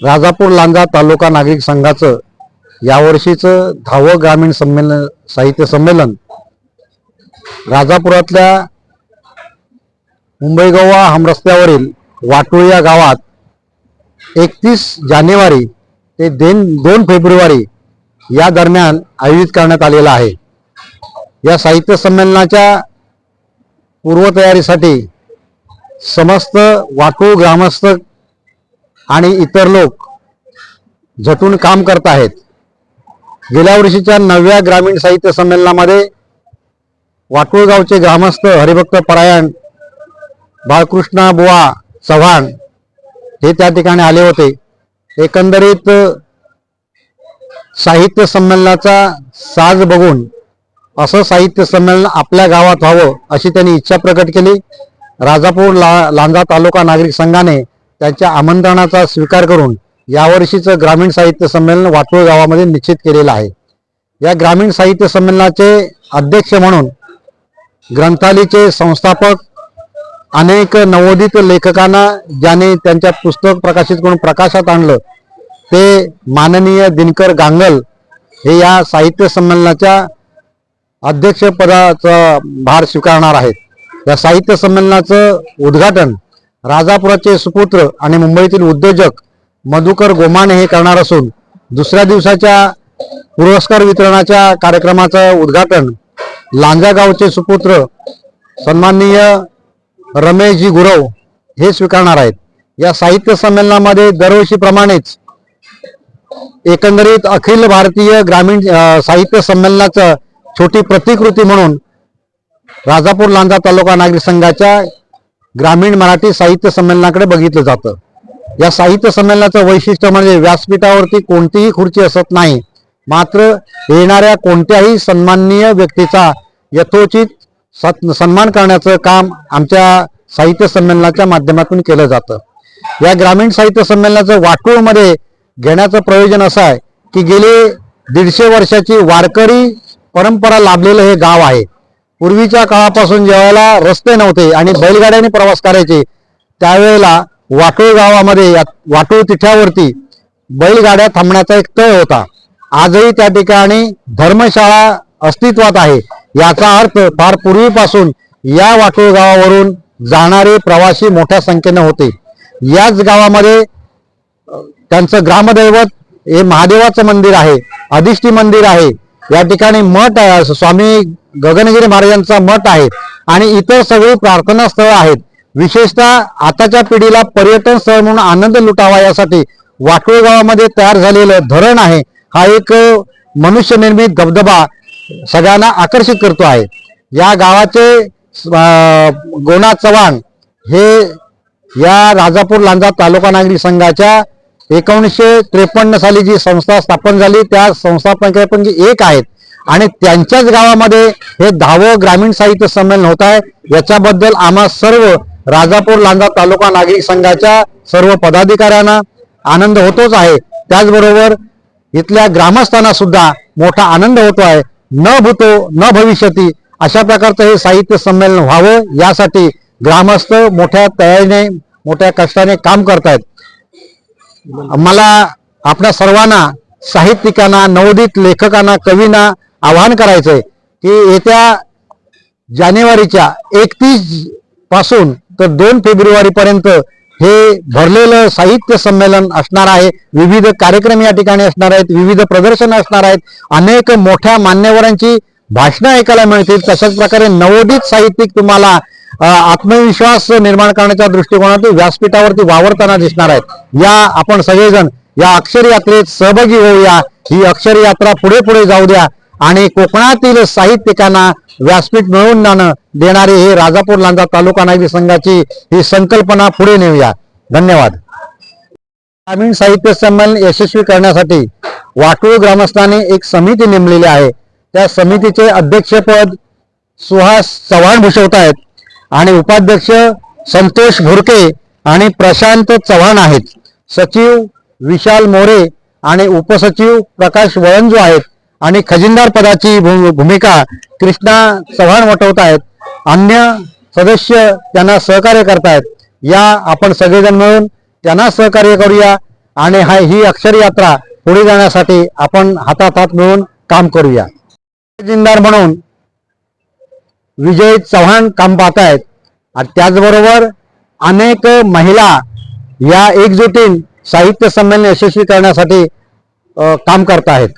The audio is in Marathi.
राजापूर लांजा तालुका नागरिक संघाचं यावर्षीचं दहावं ग्रामीण संमेलन साहित्य संमेलन. राजापुरातल्या मुंबई गोवा हमरस्त्यावरील वाटोळ या गावात एकतीस जानेवारी ते देन दोन फेब्रुवारी या दरम्यान आयोजित करण्यात आलेला आहे. या साहित्य संमेलनाच्या पूर्वतयारीसाठी समस्त वाटोळ ग्रामस्थ आणि इतर लोक झटून काम करत आहेत. गेल्या वर्षीच्या नवव्या ग्रामीण साहित्य संमेलनामध्ये वाटोळ गावचे ग्रामस्थ हरिभक्त परायण बाळकृष्ण बुवा चव्हाण हे त्या ठिकाणी आले होते. एकंदरीत साहित्य संमेलनाचा साज बघून असं साहित्य संमेलन आपल्या गावात व्हावं अशी त्यांनी इच्छा प्रकट केली. राजापूर ला लांजा तालुका नागरिक संघाने त्यांच्या आमंत्रणाचा स्वीकार करून यावर्षीचं ग्रामीण साहित्य संमेलन वाटोळ गावामध्ये निश्चित केलेलं आहे. या ग्रामीण साहित्य संमेलनाचे अध्यक्ष म्हणून ग्रंथालीचे संस्थापक अनेक नवोदित लेखकांना ज्याने त्यांच्या पुस्तक प्रकाशित करून प्रकाशात आणलं ते माननीय दिनकर गांगल हे या साहित्य संमेलनाच्या अध्यक्षपदाचा भार स्वीकारणार आहेत. या साहित्य संमेलनाचं उद्घाटन राजापुराचे सुपुत्र आणि मुंबईतील उद्योजक मधुकर गोमाने हे करणार असून दुसऱ्या दिवसाच्या पुरस्कार वितरणाच्या कार्यक्रमाचं उद्घाटन लांजागावचे सुपुत्र सन्माननीय रमेशजी गुरव हे स्वीकारणार आहेत. या साहित्य संमेलनामध्ये दरवर्षीप्रमाणेच एकंदरीत अखिल भारतीय ग्रामीण साहित्य संमेलनाचं छोटी प्रतिकृती म्हणून राजापूर लांजा तालुका नागरिक संघाच्या ग्रामीण मराठी साहित्य संमेलनाकडे बघितलं जातं. या साहित्य संमेलनाचं वैशिष्ट्य म्हणजे व्यासपीठावरती कोणतीही खुर्ची असत नाही मात्र येणाऱ्या कोणत्याही सन्माननीय व्यक्तीचा यथोचित सन्मान करण्याचं काम आमच्या साहित्य संमेलनाच्या माध्यमातून केलं जातं. या ग्रामीण साहित्य संमेलनाचं वाटूळमध्ये घेण्याचं प्रयोजन असं आहे की गेले दीडशे वर्षाची वारकरी परंपरा लाभलेलं हे गाव आहे. पूर्वीच्या काळापासून ज्यावेळेला रस्ते नव्हते आणि बैलगाड्याने प्रवास करायचे त्यावेळेला वाटोळ गावामध्ये या- वाटोळ तिठ्यावरती बैलगाड्या थांबण्याचा एक तळ होता. आजही त्या ठिकाणी धर्मशाळा अस्तित्वात आहे. याचा अर्थ फार पूर्वीपासून या वाटोळ गावावरून जाणारे प्रवासी मोठ्या संख्येने होते. याच गावामध्ये त्यांचं ग्रामदैवत हे महादेवाचं मंदिर आहे अधिष्ठी मंदिर आहे. या ठिकाणी मठ स्वामी गगनगिरी महाराजांचा मठ आहे आणि इतर सगळी प्रार्थना स्थळ आहेत. विशेषतः आताच्या पिढीला पर्यटन स्थळ म्हणून आनंद लुटावा यासाठी वाटोळ गावामध्ये तयार झालेलं धरण आहे. हा एक मनुष्य निर्मित धबधबा सगळ्यांना आकर्षित करतो आहे. या गावाचे गोना चव्हाण हे या राजापूर लांजा तालुका नागरी संघाच्या एकोणीसशे त्रेपन्न साली जी संस्था स्थापन झाली त्या संस्थापकांपैकी एक आहेत. आणि त्यांच्याच गावामध्ये हे दहावं ग्रामीण साहित्य संमेलन होत आहे. याच्याबद्दल आम्हा सर्व राजापूर लांजा तालुका नागरिक संघाच्या सर्व पदाधिकाऱ्यांना आनंद होतोच आहे. त्याचबरोबर इथल्या ग्रामस्थांना सुद्धा मोठा आनंद होतो आहे. न भूतो न भविष्यती अशा प्रकारचं हे साहित्य संमेलन व्हावं यासाठी ग्रामस्थ मोठ्या तयारीने मोठ्या कष्टाने काम करतायत. मला आपल्या सर्वांना साहित्यिकांना नवोदित लेखकांना कवींना आवाहन करायचंय की येत्या जानेवारीच्या एकतीसपासून तर दोन फेब्रुवारी पर्यंत हे भरलेलं साहित्य संमेलन असणार आहे. विविध कार्यक्रम या ठिकाणी असणार आहेत विविध प्रदर्शन असणार आहेत. अनेक मोठ्या मान्यवरांची भाषणं ऐकायला मिळतील. तशाच प्रकारे नवोदित साहित्यिक तुम्हाला आत्मविश्वास निर्माण करण्याच्या दृष्टिकोनातून व्यासपीठावरती वावरताना दिसणार आहेत. या आपण सगळेजण या अक्षर यात्रेत सहभागी होऊया. ही अक्षर यात्रा पुढे पुढे जाऊ द्या. आणि कोकणातील साहित्यिकांना व्यासपीठ मिळवून जाणं देणारे हे राजापूर लांजा तालुका नागरी संघाची ही संकल्पना पुढे नेऊया. धन्यवाद. ग्रामीण साहित्य संमेलन यशस्वी करण्यासाठी वाटूळ ग्रामस्थांनी एक समिती नेमलेली आहे. त्या समितीचे अध्यक्षपद सुहास चव्हाण भूषवत आहेत आणि उपाध्यक्ष संतोष भुरके आणि प्रशांत चव्हाण आहेत. सचिव विशाल मोरे आणि उपसचिव प्रकाश वळंजू आहेत. आणि खजिनदार पदाची भू- भूमिका कृष्णा चव्हाण वटवत आहेत अन्य सदस्य त्यांना सहकार्य करतायत. या आपण सगळेजण मिळून त्यांना सहकार्य करूया आणि हा ही अक्षर यात्रा पुढे जाण्यासाठी आपण हातात हात मिळून काम करूया. खजिनदार म्हणून विजय चव्हाण काम पाहत आहेत आणि त्याचबरोबर अनेक महिला या एकजुटीन साहित्य संमेलन यशस्वी करण्यासाठी काम करत आहेत